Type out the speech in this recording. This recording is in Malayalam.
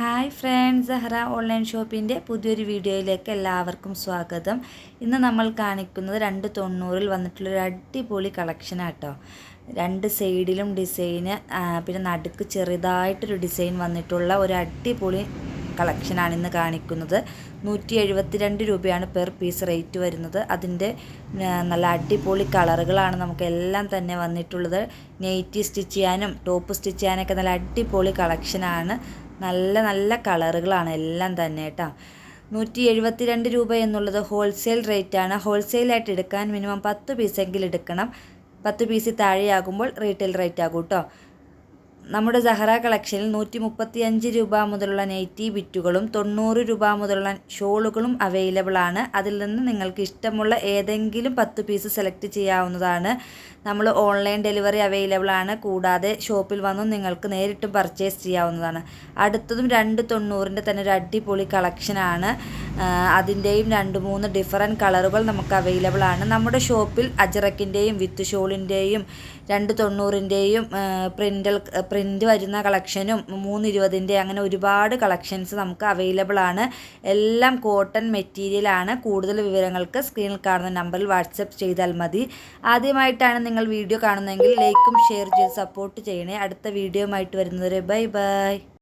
ഹായ് ഫ്രണ്ട്സ് സഹറ ഓൺലൈൻ ഷോപ്പിന്റെ പുതിയൊരു വീഡിയോയിലേക്ക് എല്ലാവർക്കും സ്വാഗതം. ഇന്ന് നമ്മൾ കാണിക്കുന്നത് രണ്ട് തൊണ്ണൂറിൽ വന്നിട്ടുള്ളൊരു അടിപൊളി കളക്ഷനാണ് കേട്ടോ രണ്ട് സൈഡിലും ഡിസൈന് പിന്നെ നടുക്ക് ചെറുതായിട്ടൊരു ഡിസൈൻ വന്നിട്ടുള്ള ഒരു അടിപൊളി കളക്ഷനാണ് ഇന്ന് കാണിക്കുന്നത്. നൂറ്റി എഴുപത്തിരണ്ട് രൂപയാണ് പെർ പീസ് റേറ്റ് വരുന്നത്. അതിന്റെ നല്ല അടിപൊളി കളറുകളാണ് നമുക്ക് എല്ലാം തന്നെ വന്നിട്ടുള്ളത്. നെയ്റ്റി സ്റ്റിച്ച് ചെയ്യാനും ടോപ്പ് സ്റ്റിച്ച് ചെയ്യാനൊക്കെ നല്ല അടിപൊളി കളക്ഷനാണ് നല്ല നല്ല കളറുകളാണ് എല്ലാം തന്നെ കേട്ടോ നൂറ്റി എഴുപത്തി രണ്ട് രൂപ എന്നുള്ളത് ഹോൾസെയിൽ റേറ്റാണ് ഹോൾസെയിലായിട്ട് എടുക്കാൻ മിനിമം പത്ത് പീസെങ്കിലും എടുക്കണം. പത്ത് പീസ് താഴെയാകുമ്പോൾ റീറ്റെയിൽ റേറ്റ് ആകും കേട്ടോ നമ്മുടെ സഹറ കളക്ഷനിൽ നൂറ്റി മുപ്പത്തി അഞ്ച് രൂപ മുതലുള്ള നെയ്റ്റി ബിറ്റുകളും തൊണ്ണൂറ് രൂപ മുതലുള്ള ഷോളുകളും അവൈലബിൾ ആണ്. അതിൽ നിന്ന് നിങ്ങൾക്ക് ഇഷ്ടമുള്ള ഏതെങ്കിലും പത്ത് പീസ് സെലക്ട് ചെയ്യാവുന്നതാണ്. നമ്മൾ ഓൺലൈൻ ഡെലിവറി അവൈലബിൾ ആണ്. കൂടാതെ ഷോപ്പിൽ വന്നും നിങ്ങൾക്ക് നേരിട്ടും പർച്ചേസ് ചെയ്യാവുന്നതാണ്. അടുത്തതും രണ്ട് തൊണ്ണൂറിന്റെ തന്നെ ഒരു അടിപൊളി കളക്ഷനാണ് അതിന്റെയും രണ്ട് മൂന്ന് ഡിഫറെന്റ് കളറുകൾ നമുക്ക് അവൈലബിൾ ആണ്. നമ്മുടെ ഷോപ്പിൽ അജറക്കിന്റെയും വിത്ത് ഷോളിന്റെയും രണ്ട് തൊണ്ണൂറിന്റെയും പ്രിന്റൽ പ്രിന്റ് വരുന്ന കളക്ഷനും മൂന്ന് ഇരുപതിന്റെ അങ്ങനെ ഒരുപാട് കളക്ഷൻസ് നമുക്ക് അവൈലബിൾ ആണ്. എല്ലാം കോട്ടൺ മെറ്റീരിയലാണ് കൂടുതൽ വിവരങ്ങൾക്ക് സ്ക്രീനിൽ കാണുന്ന നമ്പറിൽ വാട്സപ്പ് ചെയ്താൽ മതി. ആദ്യമായിട്ടാണ് നിങ്ങൾ വീഡിയോ കാണുന്നതെങ്കിൽ ലൈക്കും ഷെയർ ചെയ്ത് സപ്പോർട്ട് ചെയ്യണേ. അടുത്ത വീഡിയോ ആയിട്ട് വരുന്നവരെ ബൈ ബൈ